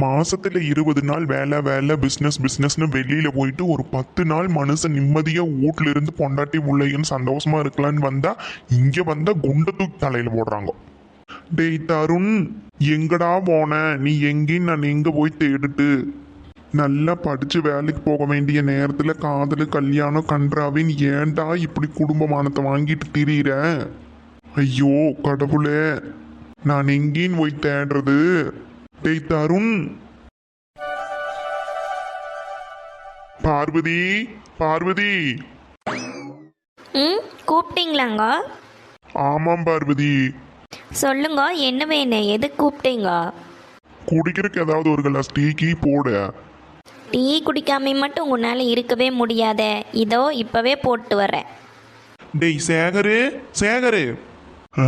மாசத்துல இருபது நாள் வேலை வேலை பிஸ்னஸ் பிஸ்னஸ்னு வெளியில போயிட்டு ஒரு பத்து நாள் மனுஷன் நிம்மதியா வீட்ல இருந்து பொண்டாட்டி உள்ளைன்னு சந்தோஷமா இருக்கலான்னு வந்தா இங்க வந்தா குண்டை தூக்கி தலையில போடுறாங்க. டேய் தருண் எங்கடா போன? நீ எங்கேயும் நான் எங்க போய் தேடிட்டு? நல்லா படிச்சு வேலைக்கு போக வேண்டிய நேரத்துல காதல் கல்யாணம் கன்றாவின் ஏன்டா இப்படி குடும்பமானத்தை வாங்கிட்டு திரியிற? ஐயோ கடவுளே நான் எங்கேயும் போய் தேடுறது? டேய் தருண் பார்வதி பார்வதி. ம் கூப்பிட்டீங்களாங்க? ஆமாம் பார்வதி. சொல்லுங்க என்ன வேணும் எது கூப்பிட்டீங்க? குடிக்கிறதுக்கு ஏதாவது ஒரு கிளாஸ் டீ கீ போட. டீ குடிக்காம மட்டும் உங்களால் இருக்கவே முடியாதே. இதோ இப்போவே போட்டு வரேன் டேய் சேகரு சேகரு. ஆ?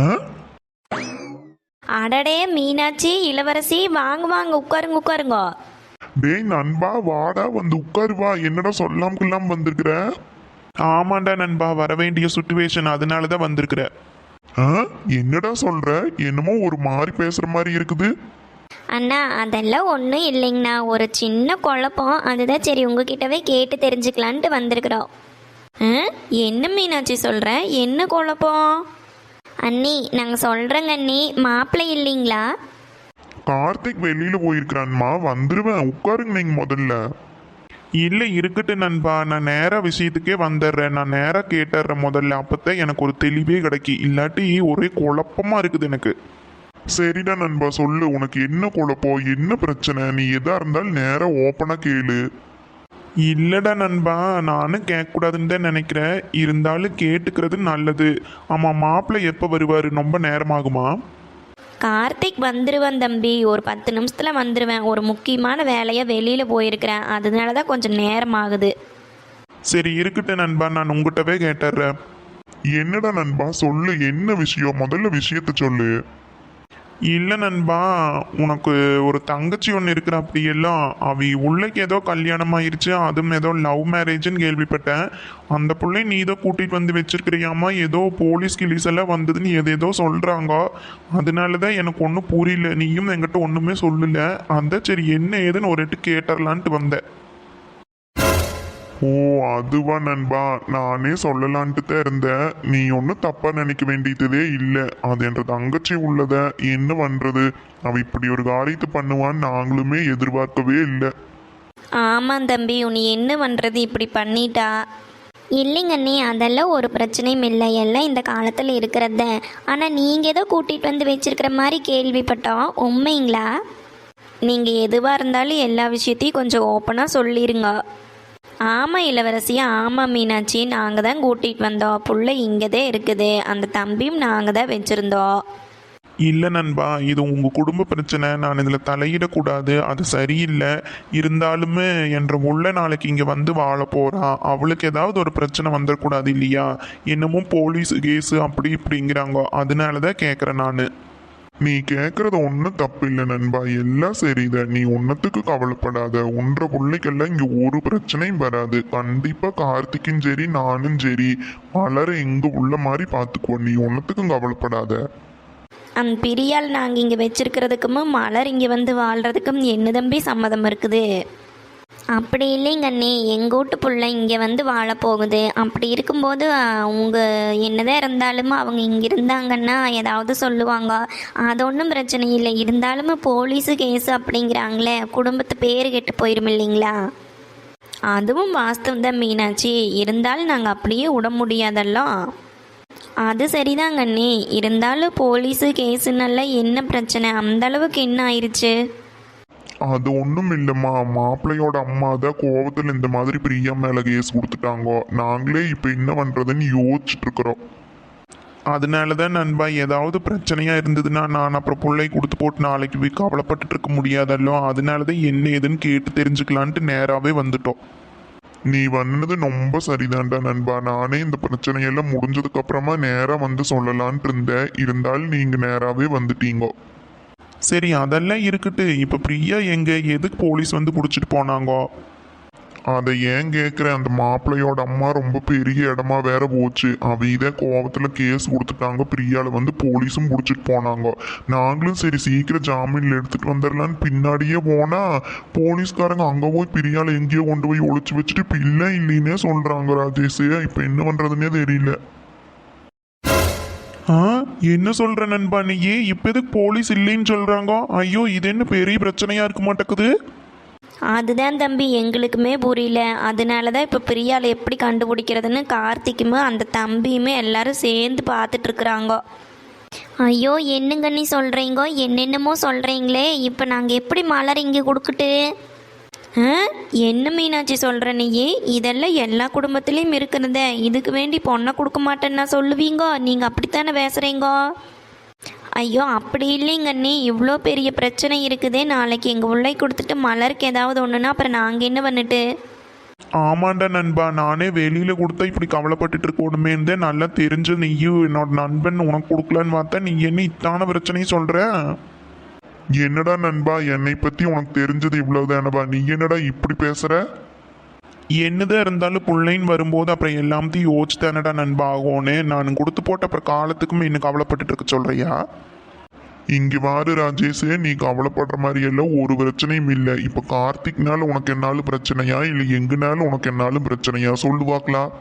அடடே மீனாட்சி இளவரசி வாங்க வாங்க உட்காருங்க உட்காருங்க. டேய் நண்பா வாடா வந்து உட்காரு வா என்னடா சொல்லாம கொள்ளாம வந்திருக்கிற? ஆமாண்டா நண்பா வர வேண்டிய சுச்சுவேஷன் அதனால தான் வந்திருக்கிற. ஆ? என்னடா சொல்ற? என்னமோ ஒரு மாதிரி பேசுற மாதிரி இருக்குது. அண்ணா அதெல்லாம் ஒன்றும் இல்லைங்கண்ணா. ஒரு சின்ன குழப்பம். அதுதான் சரி உங்ககிட்டவே கேட்டு தெரிஞ்சுக்கலான்ட்டு வந்திருக்கிறோம். ஆ? என்ன மீனாட்சி சொல்கிற என்ன குழப்பம்? அண்ணி நாங்கள் சொல்கிறோங்க அண்ணி. மாப்பிள்ளை இல்லைங்களா? கார்த்திக் வெளியில போயிருக்கிறான்மா. வந்துருவேன். உட்காருங்க நீங்க முதல்ல. இல்ல இருக்கட்டு நண்பா. நான் நேரா விஷயத்துக்கே வந்துடுறேன். நான் நேரா கேட்டுறேன் முதல்ல. அப்பதான் எனக்கு ஒரு தெளிவே கிடைக்கி இல்லாட்டி ஒரே குழப்பமா இருக்குது எனக்கு. சரிடா நண்பா சொல்லு. உனக்கு என்ன குழப்பம்? என்ன பிரச்சனை? நீ எதா இருந்தாலும் நேரா ஓப்பனா கேளு. இல்லடா நண்பா நானும் கேட்கக்கூடாதுன்னு தான் நினைக்கிறேன். இருந்தாலும் கேட்டுக்கிறது நல்லது. ஆமா மாப்பிள்ளை எப்போ வருவார்? ரொம்ப நேரமாகுமா? கார்த்திக் வந்துருவேன் தம்பி. ஒரு பத்து நிமிஷத்தில் வந்துடுவேன் ஒரு முக்கியமான வேலையாக வெளியில் போயிருக்கிறேன். அதனால தான் கொஞ்சம் நேரம் ஆகுது சரி இருக்கட்டும் நண்பா. நான் உங்ககிட்டவே கேட்டுறேன். என்னடா நண்பா? சொல்லு. என்ன விஷயம்? முதல்ல விஷயத்த சொல்லு. இல்லை நண்பா உனக்கு ஒரு தங்கச்சி ஒன்று இருக்கிற அப்படியெல்லாம் அவ உள்ளக்கு ஏதோ கல்யாணம் ஆயிடுச்சு அதுவும் ஏதோ லவ் மேரேஜ்னு கேள்விப்பட்டேன். அந்த பிள்ளை நீ ஏதோ கூட்டிகிட்டு வந்து வச்சிருக்கிறியாமா ஏதோ போலீஸ் கிளீஸ் எல்லாம் வந்ததுன்னு எது ஏதோ சொல்கிறாங்க அதனால தான் எனக்கு ஒன்றும் புரியல. நீயும் என்கிட்ட ஒன்றுமே சொல்லலை. அந்த சரி என்ன ஏதுன்னு ஒரு எட்டு கேட்டுறலான்ட்டு வந்தேன். ஓ அதுவா நண்பா. நானே சொல்லலான்ட்டு தான் இருந்தேன். நீ ஒன்றும் தப்பாக நினைக்க வேண்டியதே இல்லை. அது என்ற தங்கச்சி உள்ளத என்ன பண்ணுறது அவள் இப்படி ஒரு காரியத்தை பண்ணுவான்னு நாங்களுமே எதிர்பார்க்கவே இல்லை. ஆமாம் தம்பி உன்னை என்ன பண்ணுறது இப்படி பண்ணிட்டா? இல்லைங்கண்ணே அதெல்லாம் ஒரு பிரச்சனையும் இல்லை. எல்லாம் இந்த காலத்தில் இருக்கிறத ஆனால் நீங்கள் ஏதோ கூட்டிகிட்டு வந்து வச்சுருக்கிற மாதிரி கேள்விப்பட்டோம் உண்மைங்களா? நீங்கள் எதுவாக இருந்தாலும் எல்லா விஷயத்தையும் கொஞ்சம் ஓப்பனாக சொல்லிடுங்க ஆமாம் இளவரசி. ஆமாம் மீனாட்சி. நாங்கள் தான் கூட்டிகிட்டு வந்தோம். புள்ள இங்கே தான் இருக்குது. அந்த தம்பியும் நாங்கள் தான் வச்சுருந்தோம். இல்லை நண்பா இது உங்கள் குடும்ப பிரச்சனை. நான் இதில் தலையிடக்கூடாது. அது சரியில்லை. இருந்தாலுமே என்ற உள்ள நாளைக்கு இங்கே வந்து வாழ போகிறான் அவளுக்கு ஏதாவது ஒரு பிரச்சனை வந்துடக்கூடாது இல்லையா? என்னமோ போலீஸ் கேஸு அப்படி இப்படிங்கிறாங்க. அதனால தான் கேட்குறேன் நான். நீ கேட்கறது ஒன்றும் தப்பு இல்லை நண்பா. எல்லாம் சரிதான். நீ ஒன்னத்துக்கு கவலைப்படாத. உன்ற பிள்ளைக்கெல்லாம் இங்கே ஒரு பிரச்சனையும் வராது. கண்டிப்பாக கார்த்திக்கும் சரி நானும் சரி. மலரை இங்கே உள்ள மாதிரி பார்த்துக்குவோம் நீ ஒன்னத்துக்கும் கவலைப்படாத. அந்த பிரியால் நாங்கள் இங்கே வச்சிருக்கிறதுக்கும் மலர் இங்கே வந்து வாழ்கிறதுக்கும் என்ன தம்பி சம்மதம் இருக்குது? அப்படி இல்லைங்கண்ணே எங்கள் வீட்டு பிள்ளை இங்கே வந்து வாழ போகுது. அப்படி இருக்கும்போது உங்கள் என்னதான் இருந்தாலும் அவங்க இங்கே இருந்தாங்கன்னா ஏதாவது சொல்லுவாங்க. அது ஒன்றும் பிரச்சனை இல்லை. இருந்தாலும் போலீஸு கேஸு அப்படிங்கிறாங்களே. குடும்பத்து பேர் கெட்டு போயிரும் இல்லைங்களா? அதுவும் வாஸ்தவம் தான் மீனாட்சி. இருந்தாலும் நாங்கள் அப்படியே விட முடியாதல்லாம் அது சரிதாங்கண்ணே இருந்தாலும் போலீஸு கேஸுன்னெல்லாம் என்ன பிரச்சனை? அந்த அளவுக்கு என்ன ஆயிடுச்சு அது ஒன்றும் இல்லைம்மா. மாப்பிள்ளையோட அம்மா தான் கோவத்தில் இந்த மாதிரி பிரியா மேலே கேஸ் கொடுத்துட்டாங்க. நாங்களே இப்போ என்ன பண்ணுறதுன்னு யோசிச்சுட்டு இருக்கிறோம் அதனால தான் நண்பா ஏதாவது பிரச்சனையா இருந்ததுன்னா நான் அப்புறம் பிள்ளை கொடுத்து போட்டு நாளைக்கு போய் கவலைப்பட்டுட்டு இருக்க முடியாதல்லோ? அதனால தான் என்ன ஏதுன்னு கேட்டு தெரிஞ்சுக்கலான்ட்டு நேராகவே வந்துட்டோம். நீ வந்தது ரொம்ப சரிதான்டா நண்பா. நானே இந்த பிரச்சனையெல்லாம் முடிஞ்சதுக்கு அப்புறமா நேரா வந்து சொல்லலான்ட்டு இருந்தேன். இருந்தாலும் நீங்க நேராவே வந்துட்டீங்க. சரி அதெல்லாம் இருக்கட்டு. இப்போ பிரியா எங்க? எதுக்கு போலீஸ் வந்து பிடிச்சிட்டு போனாங்கோ? அதை ஏன் கேட்குறேன் அந்த மாப்பிள்ளையோட அம்மா ரொம்ப பெரிய இடமா வேற போச்சு. அவ இதே கோபத்தில் கேஸ் கொடுத்துட்டாங்க. பிரியாவில் வந்து போலீஸும் பிடிச்சிட்டு போனாங்க. நாங்களும் சரி சீக்கிரம் ஜாமீனில் எடுத்துகிட்டு வந்துடலான்னு பின்னாடியே போனால் போலீஸ்காரங்க அங்கே போய் பிரியாவில் எங்கேயோ கொண்டு போய் ஒழிச்சு வச்சுட்டு இப்போ இல்லை இல்லைன்னே சொல்கிறாங்க ராஜேஷ். இப்போ என்ன பண்ணுறதுனே தெரியல. ஆ என்ன சொல்ற நண்பா நீயே? இப்ப எதுக்கு போலீஸ் இல்லைன்னு சொல்றாங்க? ஐயோ இது என்ன பெரிய பிரச்சனையா இருக்க மாட்டேக்குது அதுதான் தம்பி எங்களுக்குமே புரியல. அதனால தான் இப்போ பிரியாளை எப்படி கண்டுபிடிக்கிறதுன்னு கார்த்திக்குமே அந்த தம்பியுமே எல்லாரும் சேர்ந்து பார்த்துட்டு இருக்கிறாங்க. ஐயோ என்னங்க நீ சொல்கிறீங்கோ என்னென்னமோ சொல்கிறீங்களே இப்போ நாங்கள் எப்படி மலர் இங்கே கொடுக்கட்டு? என்ன மீனாட்சி சொல்கிற நீயே? இதெல்லாம் எல்லா குடும்பத்துலேயும் இருக்கிறத. இதுக்கு வேண்டி பொண்ணை கொடுக்க மாட்டேன்னா சொல்லுவீங்கோ? நீங்கள் அப்படித்தானே பேசுகிறீங்கோ ஐயோ அப்படி இல்லைங்கண்ணி இவ்வளோ பெரிய பிரச்சனை இருக்குதே. நாளைக்கு எங்கள் உள்ளே கொடுத்துட்டு மலருக்கு ஏதாவது ஒன்றுனா அப்புறம் நாங்கள் என்ன பண்ணிட்டு? ஆமாண்டா நண்பா. நானே வெளியில் கொடுத்தா இப்படி கவலைப்பட்டுட்டு இருக்கணுமே இருந்தே நல்லா தெரிஞ்சு நீயும் என்னோட நண்பன் உனக்கு கொடுக்கலான்னு பார்த்தா நீ என்ன இத்தான பிரச்சனையும் சொல்கிற என்னடா நண்பா என்னை பத்தி உனக்கு தெரிஞ்சது இவ்வளவுதானபா நீ என்னடா இப்படி பேசுற? என்னதான் இருந்தாலும் பிள்ளைன்னு வரும்போது அப்புறம் எல்லாத்தையும் யோசிச்சு தானடா நண்பா ஆகும்னு நான் கொடுத்து போட்ட அப்புறம் காலத்துக்கும் இன்னும் கவலைப்பட்டுட்டு இருக்க சொல்றியா? இங்க வாரு ராஜேஷ் நீ கவலைப்படுற மாதிரி எல்லாம் ஒரு பிரச்சனையும் இல்லை. இப்ப கார்த்திக்னால உனக்கு என்னாலும் பிரச்சனையா? இல்லை எங்கனாலும் உனக்கு என்னாலும் பிரச்சனையா? சொல்லு பார்க்கலாம்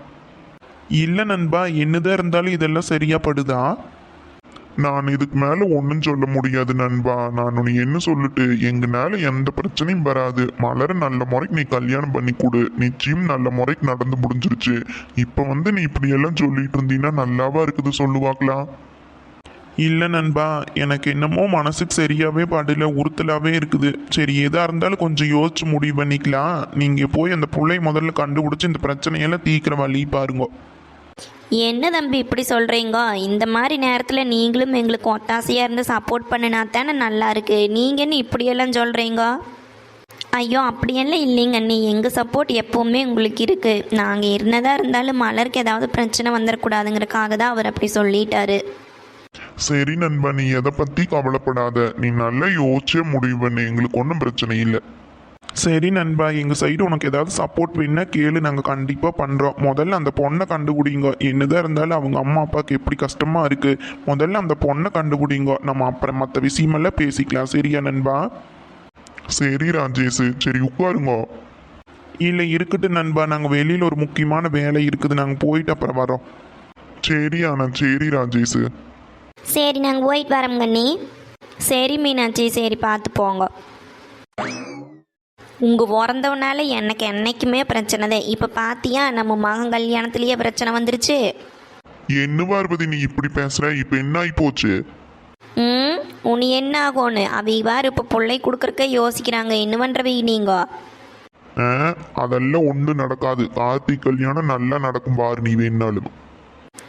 இல்ல நண்பா என்னதான் இருந்தாலும் இதெல்லாம் சரியா படுதா? நான் இதுக்கு மேல ஒன்றும் சொல்ல முடியாது நண்பா. நான் உன்னை என்ன சொல்லிட்டு எங்கனால எந்த பிரச்சனையும் வராது. மலர நல்ல முறைக்கு நீ கல்யாணம் பண்ணி கொடு. நிச்சயம் நல்ல முறைக்கு நடந்து முடிஞ்சிருச்சு. இப்ப வந்து நீ இப்படி எல்லாம் சொல்லிட்டு இருந்தீங்கன்னா நல்லாவா இருக்குது சொல்லுவாக்கலாம் இல்லை நண்பா. எனக்கு என்னமோ மனசுக்கு சரியாகவே படல உறுத்தலாகவே இருக்குது. சரி எதாக இருந்தாலும் கொஞ்சம் யோசிச்சு முடிவு பண்ணிக்கலாம். நீங்கள் போய் அந்த பிள்ளை முதல்ல கண்டுபிடிச்சி இந்த பிரச்சனையெல்லாம் தீக்கிற வழி பாருங்க. என்ன தம்பி இப்படி சொல்கிறீங்க இந்த மாதிரி நேரத்தில் நீங்களும் எங்களுக்கு ஒத்தாசையாக இருந்து சப்போர்ட் பண்ணினா தானே நல்லாருக்கு நீங்கள் என்ன இப்படியெல்லாம் சொல்கிறீங்க ஐயோ அப்படியெல்லாம் இல்லைங்க அண்ணி. எங்கள் சப்போர்ட் எப்போவுமே உங்களுக்கு இருக்குது நாங்கள் இருந்ததாக இருந்தாலும் மலருக்கு ஏதாவது பிரச்சனை வந்துடக்கூடாதுங்கிறக்காக தான் அவர் அப்படி சொல்லிட்டாரு. சரி நண்பா நீ எதை பற்றி கவலைப்படாத. நீ நல்லா யோசிச்சே முடிவு பண்ணு. எங்களுக்கு ஒன்றும் பிரச்சனை இல்லை. சரி நண்பா எங்க சைடு உனக்கு ஏதாவது சப்போர்ட் வேணும்னா கேளு. நாங்க கண்டிப்பா பண்றோம். முதல்ல அந்த பொண்ணை கண்டுபிடிங்க. என்னதான் இருந்தாலும் அவங்க அம்மா அப்பாவுக்கு எப்படி கஷ்டமா இருக்கு முதல்ல அந்த பொண்ணை கண்டுபிடிங்க. நம்ம அப்புறம் மற்ற விஷயமெல்லாம் பேசிக்கலாம். சரியா நண்பா? சரி ராஜேஷ் சரி உட்காருங்க. இல்லை இருக்கட்டும் நண்பா. நாங்கள் வெளியில் ஒரு முக்கியமான வேலை இருக்குது. நாங்கள் போயிட்டு அப்புறம் வரோம். சரி அண்ணா சரி ராஜேஷ். சரி நாங்கள் போயிட்டு வரோம் கண்ணி. சரி மீனாட்சி சரி பார்த்து போங்க. உங்கள் பிறந்தவனால எனக்கு என்னைக்குமே பிரச்சனை தான் இப்போ பார்த்தியா நம்ம மகன் கல்யாணத்துலேயே பிரச்சனை வந்துருச்சு. என்ன பார்வதி நீ இப்படி பேசுற? இப்ப என்ன ஆகி போச்சு? ம் உனி என்ன ஆகும்னு? அவிவார் இப்போ பிள்ளை கொடுக்குறக்க யோசிக்கிறாங்க. என்ன பண்ணுறவி நீங்க? ஆ, அதெல்லாம் ஒன்றும் நடக்காது. கார்த்திக் கல்யாணம் நல்லா நடக்கும் பாரு நீ வேணாலும்.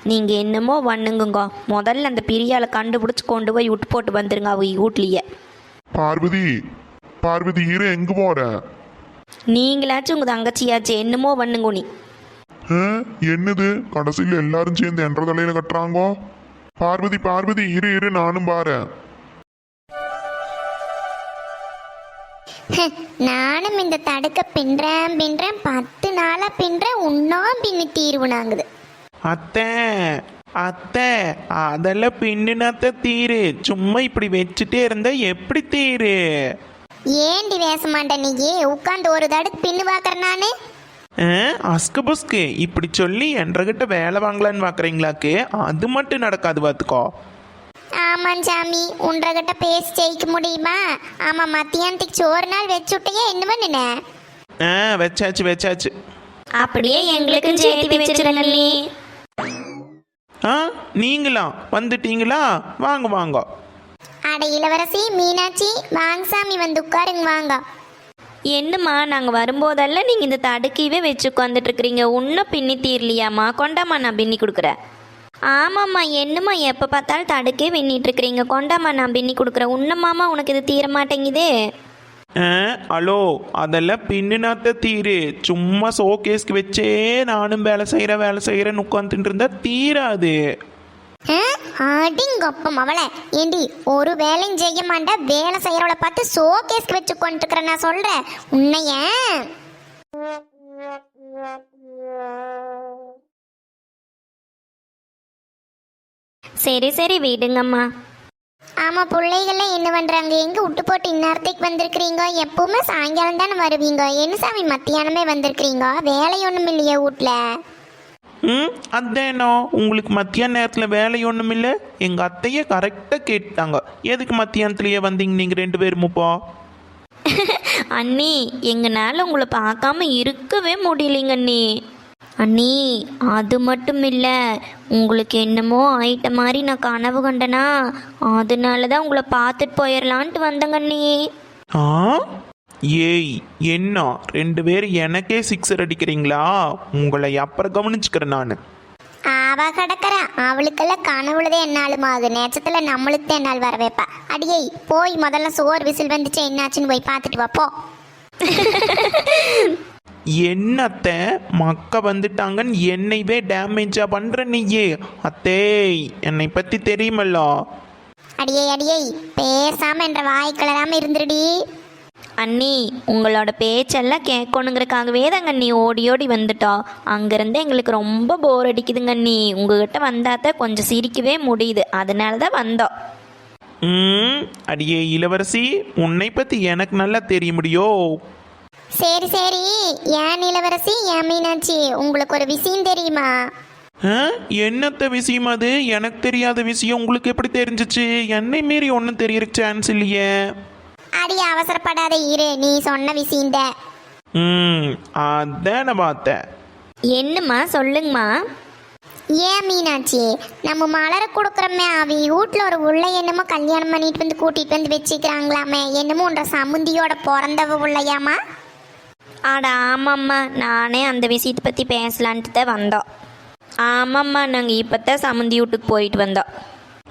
நீங்கள் என்னமோ பண்ணுங்குங்க. முதல்ல அந்த பிரியால கண்டுபிடிச்சி கொண்டு போய் விட்டு போட்டு வந்துருங்க அவங்க வீட்லேயே. பார்வதி பார்வதி இரு எங்க போற? நீங்களாச்சும் உங்கள் தங்கச்சியாச்சு என்னமோ பண்ணுங்க நீ. ஆ, என்னது? கடைசியில் எல்லாரும் சேர்ந்து என்ற தலையில கட்டுறாங்கோ? பார்வதி பார்வதி இரு இரு நானும் பாரேன். நானும் இந்த தடுக்க பின்றேன் பின்றேன் பத்து நாளா பின்றேன் உன்னும் பின்னி தீர்வு நாங்குது. அத்தை அத்தை அதெல்லாம் பின்னுனாத்த தீரு. சும்மா இப்படி வச்சுட்டே இருந்தா எப்படி தீரு? ஏண்டி பேச மாட்டேன் நீ உட்காந்து ஒரு தடுக்கு பின்னு பாக்குற நானு. அஸ்கு புஸ்கு. இப்படி சொல்லி என்கிட்ட வேலை வாங்கலான்னு பார்க்குறீங்களாக்கு? அது மட்டும் நடக்காது பார்த்துக்கோ. ஆமாம் சாமி. உன்றகிட்ட பேசி ஜெயிக்க முடியுமா? ஆமா மத்தியானத்துக்கு சோறு நாள் வச்சு விட்டையே என்ன பண்ணுன ஆ வச்சாச்சு வச்சாச்சு. அப்படியே எங்களுக்கும் சேர்த்து வச்சிருங்க நீ. ஆ நீங்களா? வந்துட்டீங்களா? வாங்க வாங்க. அட இளவரசி மீனாட்சி வாங்க சாமி வந்து உட்காருங்க வாங்க. என்னம்மா நாங்கள் வரும்போதெல்லாம் நீங்கள் இந்த தடுக்கீவே வச்சு உட்காந்துட்டு இருக்கிறீங்க இன்னும் பின்னி தீரலையாம்மா. கொண்டாம்மா நான் பின்னி கொடுக்குறேன். ஆமாம்மா என்னம்மா எப்போ பார்த்தாலும் தடுக்கே பின்னிட்டு இருக்கிறீங்க கொண்டாம்மா நான் பின்னி கொடுக்குறேன். உன்னம்மாமா உனக்கு இது தீர மாட்டேங்குதே. ஹலோ அதெல்லாம் பின்னுனாத்த தீரு. சும்மா ஷோகேஸ்க்கு வச்சே நானும் வேலை செய்கிறேன் வேலை செய்கிறேன்னு உட்காந்துட்டு இருந்தா தீராது. அடிங்கொப்பம் அவளை. ஏண்டி ஒரு வேலையும் செய்ய மாட்டா வேலை செய்யறவளை பார்த்து ஷோகேஸ்க்கு வச்சு கொண்டுருக்கிற நான் சொல்றேன் உன்னைய? சரி சரி விடுங்கம்மா. ஆமா பிள்ளைகள்லாம் என்ன பண்றாங்க? எங்க விட்டு போட்டு இந்நேரத்துக்கு வந்திருக்கிறீங்க? எப்பவுமே சாயங்காலம் தானே வருவீங்க? என்ன சாமி மத்தியானமே வந்திருக்கிறீங்க? வேலை ஒண்ணும் இல்லையா வீட்ல. ம்? அதேனோ உங்களுக்கு மத்தியான நேரத்தில் வேலை ஒன்றும் இல்லை? எங்கள் அத்தையே கரெக்டாக கேட்டாங்க எதுக்கு மத்தியானத்துலேயே வந்தீங்க நீங்கள் ரெண்டு பேரும் இப்போ அண்ணி எங்கனால உங்களை பார்க்காம இருக்கவே முடியலைங்க அண்ணி. அண்ணி அது மட்டும் இல்லை உங்களுக்கு என்னமோ ஆயிட்ட மாதிரி நான் கனவு கண்டனா? அதனால தான் உங்களை பார்த்துட்டு போயிடலான்ட்டு வந்தேங்க அண்ணி. ஆ? ஏய் என்ன? ரெண்டு பேரும் எனக்கே சிக்ஸர் அடிக்கிறீங்களா? உங்களை அப்புறம் கவனிச்சுக்கிறேன் நான். அவ கிடக்குறா. அவளுக்கெல்லாம் கனவுலதே என்னாலும் ஆகு நேச்சத்துல நம்மளுக்கு தான் என்னால் வர வைப்பா அடியே போய் முதல்ல சோறு விசில் வந்துச்சு என்னாச்சுன்னு போய் பார்த்துட்டு வா போ. என்னத்த? மக்க வந்துட்டாங்கன்னு என்னைவே டேமேஜா பண்ற நீயே. அத்தேய் என்னை பத்தி தெரியுமல்ல? அடியே அடியே பேசாம என்ற வாய் கிளறாம இருந்துருடி. அண்ணி உங்களோட பேச்செல்லாம் கேட்கணுங்கிறக்காகவே தாங்க அண்ணி ஓடி ஓடி வந்துட்டோம் அங்கேருந்து எங்களுக்கு ரொம்ப போர் அடிக்குதுங்க அண்ணி. உங்ககிட்ட வந்தாதான் கொஞ்சம் சிரிக்கவே முடியுது. அதனால தான் வந்தோம் ம் அடியே இளவரசி உன்னை பத்தி எனக்கு நல்லா தெரிய முடியோ? சரி சரி. ஏன் இளவரசி ஏன் மீனாட்சி? உங்களுக்கு ஒரு விஷயம் தெரியுமா? ஆ? என்னத்த விஷயம் அது? எனக்கு தெரியாத விஷயம் உங்களுக்கு எப்படி தெரிஞ்சிச்சு? என்னை மீறி ஒன்றும் தெரியற சான்ஸ் இல்லையே. அடி அவசரப்படாத இரு. நீ சொன்ன விஷயம் ம் அதான் நான் பார்த்தேன் என்னம்மா சொல்லுங்கம்மா. ஏன் மீனாட்சி? நம்ம மலர கொடுக்குறோமே அவ வீட்டில் ஒரு உள்ள என்னமோ கல்யாணம் பண்ணிட்டு வந்து கூட்டிட்டு வந்து வச்சுக்கிறாங்களாமே. என்னமோ உன்ற சமுந்தியோட பிறந்தவ உள்ளையாமா ஆட ஆமாம்மா. நானே அந்த விஷயத்தை பற்றி பேசலான்ட்டு தான் வந்தோம். ஆமாம்மா நாங்கள் இப்போ தான் சமந்தி வீட்டுக்கு போயிட்டு வந்தோம்.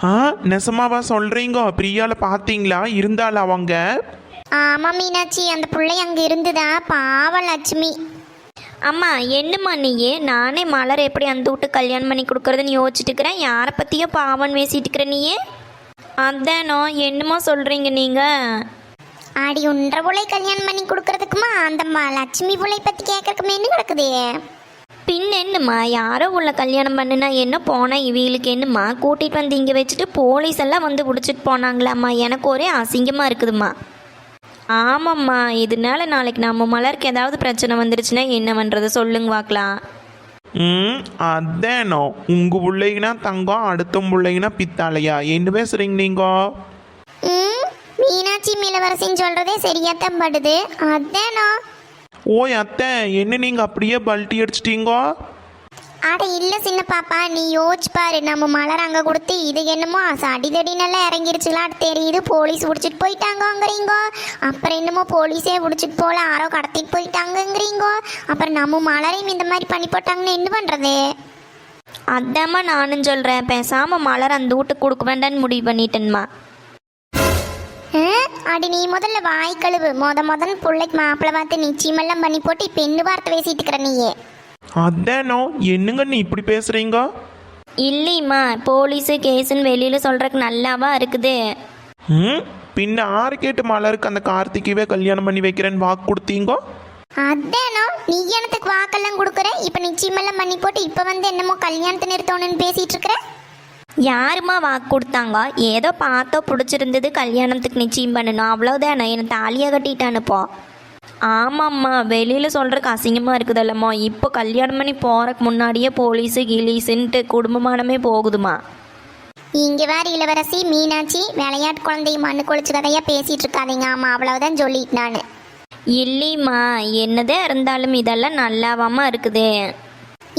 ஆ நெசமாவா சொல்றீங்க? பிரியால பார்த்தீங்களா இருந்தால அவங்க? ஆமா மீனாட்சி அந்த பிள்ளை அங்க இருந்துதா? பாவ லட்சுமி. அம்மா என்னம்மா நீயே? நானே மலர் எப்படி அந்த வீட்டுக்கு கல்யாணம் பண்ணி கொடுக்குறதுன்னு யோசிச்சுட்டு இருக்கிறேன் யாரை பற்றியோ பாவன் பேசிட்டு இருக்கிற நீயே? அதானோ என்னமோ சொல்கிறீங்க நீங்கள் ஆடி உன்ற புள்ளை கல்யாணம் பண்ணி கொடுக்கறதுக்குமா? அந்த ம- லட்சுமி புள்ளை பத்தி கேட்கறதுக்குமே என்ன கிடக்குது. பின் என்னம்மா யாரோ உள்ள கல்யாணம் பண்ணுனா என்ன? போனால் இவங்களுக்கு என்னம்மா? கூட்டிகிட்டு வந்து இங்கே வச்சுட்டு போலீஸ் எல்லாம் வந்து பிடிச்சிட்டு போனாங்களாம்மா? எனக்கு ஒரே அசிங்கமாக இருக்குதும்மா. ஆமாம்மா இதனால நாளைக்கு நம்ம மலருக்கு ஏதாவது பிரச்சனை வந்துருச்சுன்னா என்ன பண்ணுறது சொல்லுங்க பார்க்கலாம். ம் அதானோ. உங்க பிள்ளைங்கன்னா தங்கம் அடுத்த பிள்ளைங்கன்னா பித்தாளையா? என்ன பேசுறீங்க நீங்க? ம் மீனாட்சி இளவரசின்னு சொல்றதே சரியாத்தான் படுது. அதானோ. ஓய் அத்தை என்ன நீங்க அப்படியே பல்ட்டி அடிச்சிட்டீங்க? அட இல்ல சின்ன பாப்பா நீ யோசிச்சு பாரு. நம்ம மலர் அங்க கொடுத்து இது என்னமோ அடிதடி நல்லா இறங்கிருச்சுலாம் தெரியுது. போலீஸ் பிடிச்சிட்டு போயிட்டாங்கங்கிறீங்க. அப்புறம் என்னமோ போலீஸே பிடிச்சிட்டு போல யாரோ கடத்திட்டு போயிட்டாங்கங்கிறீங்க. அப்புறம் நம்ம மலரையும் இந்த மாதிரி பண்ணி போட்டாங்கன்னு என்ன பண்றது? அதாம்மா நானும் சொல்கிறேன் பேசாமல் மலர் அந்த வீட்டுக்கு கொடுக்க வேண்டான்னு முடிவு பண்ணிட்டேன்மா? அடி நீ முதல்ல வாய் கழுவு. முத முதல் பிள்ளைக்கு மாப்பிள்ளை பார்த்து நிச்சயமெல்லாம் பண்ணி போட்டு இப்போ என்ன வார்த்தை பேசிட்டு இருக்கிற நீயே? அதானோ என்னங்க நீ இப்படி பேசுறீங்க? இல்லைம்மா போலீஸு கேஸுன்னு வெளியில் சொல்கிறதுக்கு நல்லாவா இருக்குது. ம் பின்ன ஆறு கேட்டு மலருக்கு அந்த கார்த்திகைவே கல்யாணம் பண்ணி வைக்கிறேன்னு வாக்கு கொடுத்தீங்க? அதானோ நீ எனத்துக்கு வாக்கெல்லாம் கொடுக்குற? இப்போ நிச்சயமெல்லாம் பண்ணி போட்டு இப்போ வந்து என்னமோ கல்யாணத்தை நிறுத்தணும்னு பேசிட்டு இருக்கிற? யாரும்மா வாக்கு கொடுத்தாங்க? ஏதோ பார்த்தோ பிடிச்சிருந்தது கல்யாணத்துக்கு நிச்சயம் பண்ணணும். அவ்வளோதானே என்னை தாலியாக கட்டிட்டானுப்போ ஆமாம்மா வெளியில் சொல்கிறக்கு அசிங்கமாக இருக்குதல்லம்மா. இப்போ கல்யாணம் பண்ணி போகிறக்கு முன்னாடியே போலீஸு கிலீஸுன்ட்டு குடும்பமானமே போகுதுமா இங்க வேற இளவரசி மீனாட்சி விளையாட்டு குழந்தைய மண்ணு கொளிச்சு கதையா பேசிட்டு இருக்காதீங்க. ஆமா அவ்வளவுதான் சொல்லிட்டு நானு. இல்லைம்மா என்னதே இருந்தாலும் இதெல்லாம் நல்லாவாம்மா இருக்குது.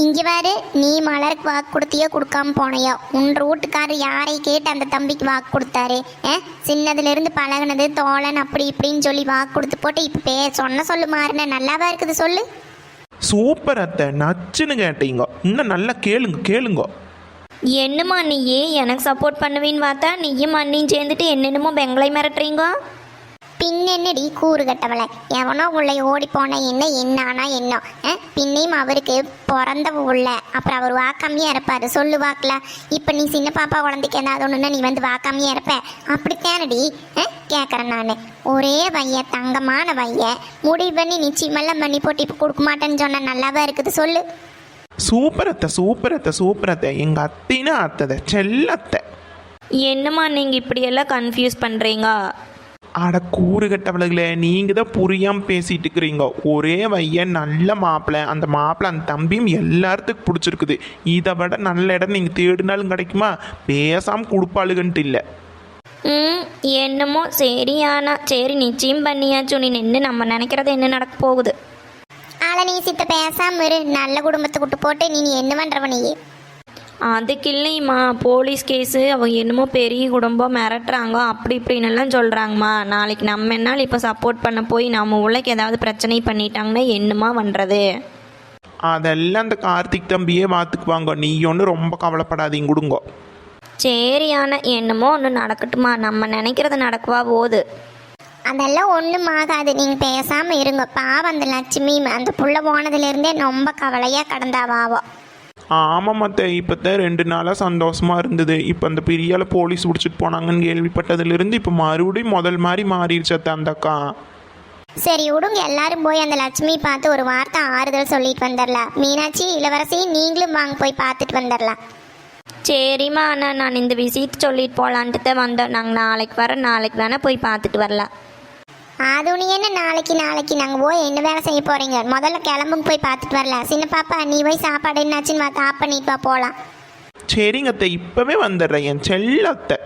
இங்க வேறு நீ மலருக்கு வாக்கு கொடுத்தியோ கொடுக்காம போனையோ. உன் வீட்டுக்காரர் யாரை கேட்டு அந்த தம்பிக்கு வாக்கு கொடுத்தாரு? ஏ சின்னதுல இருந்து பழகுனது தோழன் அப்படி இப்படின்னு சொல்லி வாக்கு கொடுத்து போட்டு இப்ப பே சொன்ன சொல்லு மாறின நல்லாவா இருக்குது சொல்லு? சூப்பர் அத்தை நச்சுன்னு கேட்டீங்க. இன்னும் நல்லா கேளுங்க கேளுங்க. என்னம்மா நீயே எனக்கு சப்போர்ட் பண்ணுவீன்னு பார்த்தா நீயும் அண்ணியும் சேர்ந்துட்டு என்னென்னமோ பெங்களை மிரட்டுறீங்க. பின் என்னடி கூறு கட்டவளை? எவனோ உள்ள ஓடி போன என்ன என்னானா என்ன? பின்னையும் அவருக்கு பிறந்த உள்ள. அப்புறம் அவர் வாக்காமையே இருப்பாரு. சொல்லு வாக்கல. இப்போ நீ சின்ன பாப்பா குழந்தைக்கு ஏதாவது ஒன்றுனா நீ வந்து வாக்காமையே இருப்ப. அப்படித்தானடி? கேட்குறேன் நான். ஒரே பைய தங்கமான பைய முடிவு பண்ணி நிச்சயமெல்லாம் பண்ணி போட்டு இப்போ கொடுக்க மாட்டேன்னு சொன்னா நல்லாவா இருக்குது? சொல்லு. சூப்பர் அத்தை சூப்பர் அத்தை சூப்பர் அத்தை எங்கள் அத்தைனா அத்தை செல்லத்தை. என்னம்மா நீங்கள் இப்படியெல்லாம் கன்ஃபியூஸ் பண்ணுறீங்க அட கூறு கட்டவளுகளே நீங்கள் தான் புரியாமல் பேசிட்டு இருக்கிறீங்க ஒரே வையன் நல்ல மாப்பிள்ளை அந்த மாப்பிள்ளை அந்த தம்பியும் எல்லாத்துக்கும் பிடிச்சிருக்குது. இதை விட நல்ல இடம் நீங்கள் தேடினாலும் கிடைக்குமா? பேசாமல் கொடுப்பாளுகன்ட்டு இல்லை. ம் என்னமோ சரி ஆனா சரி நிச்சயம் பண்ணியாச்சும் நீ நின்று நம்ம நினைக்கிறது என்ன நடக்க போகுது? ஆளை நீ சித்த பேசாம இரு. நல்ல குடும்பத்தை விட்டு போட்டு நீ என்ன பண்றவ நீ அதுக்கு இல்லைம்மா போலீஸ் கேஸு அவங்க என்னமோ பெரிய குடும்பம் மிரட்டுறாங்க அப்படி இப்படின்னெல்லாம் சொல்கிறாங்கம்மா நாளைக்கு நம்ம என்னால் இப்போ சப்போர்ட் பண்ண போய் நம்ம உள்ளக்கு ஏதாவது பிரச்சனை பண்ணிட்டாங்கன்னா என்னம்மா பண்ணுறது அதெல்லாம் அந்த கார்த்திக் தம்பியே பார்த்துக்குவாங்க. நீ ஒன்றும் ரொம்ப கவலைப்படாதீங்க கொடுங்க. சரி ஆனால் என்னமோ ஒன்று நடக்கட்டுமா நம்ம நினைக்கிறது நடக்கவா போகுது? அதெல்லாம் ஒண்ணும் ஆகாது. நீங்க பேசாம இருங்க. பாவம் அந்த லட்சுமி அந்த புள்ள போனதுல இருந்தே ரொம்ப கவலையா கடந்தாவாவோ ஆமாம் மத்த இப்போ தான் ரெண்டு நாளாக சந்தோஷமாக இருந்தது. இப்போ அந்த பிரியால போலீஸ் பிடிச்சிட்டு போனாங்கன்னு கேள்விப்பட்டதுலேருந்து இப்போ மறுபடியும் முதல் மாதிரி மாறிடுச்சு அத்தை அந்த அக்கா. சரி விடுங்க எல்லாரும் போய் அந்த லட்சுமி பார்த்து ஒரு வார்த்தை ஆறுதல் சொல்லிட்டு வந்துடலாம். மீனாட்சி இளவரசி நீங்களும் வாங்க போய் பார்த்துட்டு வந்துடலாம். சரிம்மா அண்ணா. நான் இந்த விஷயத்தை சொல்லிட்டு போகலான்ட்டு தான் வந்தோம். நாங்கள் நாளைக்கு வர நாளைக்கு வேணால் போய் பார்த்துட்டு வரலாம். அது நீ என்ன நாளைக்கு நாளைக்கு? நாங்கள் போய் என்ன வேலை செய்ய போகிறீங்க முதல்ல கிளம்புங்க போய் பார்த்துட்டு வரலாம் சின்ன பாப்பா நீ போய் சாப்பாடு என்னாச்சுன்னு பார்த்து ஆஃப் பண்ணிட்டு வா சரிங்க அத்தை இப்போவே வந்துடுறேன். என் செல்ல அத்தை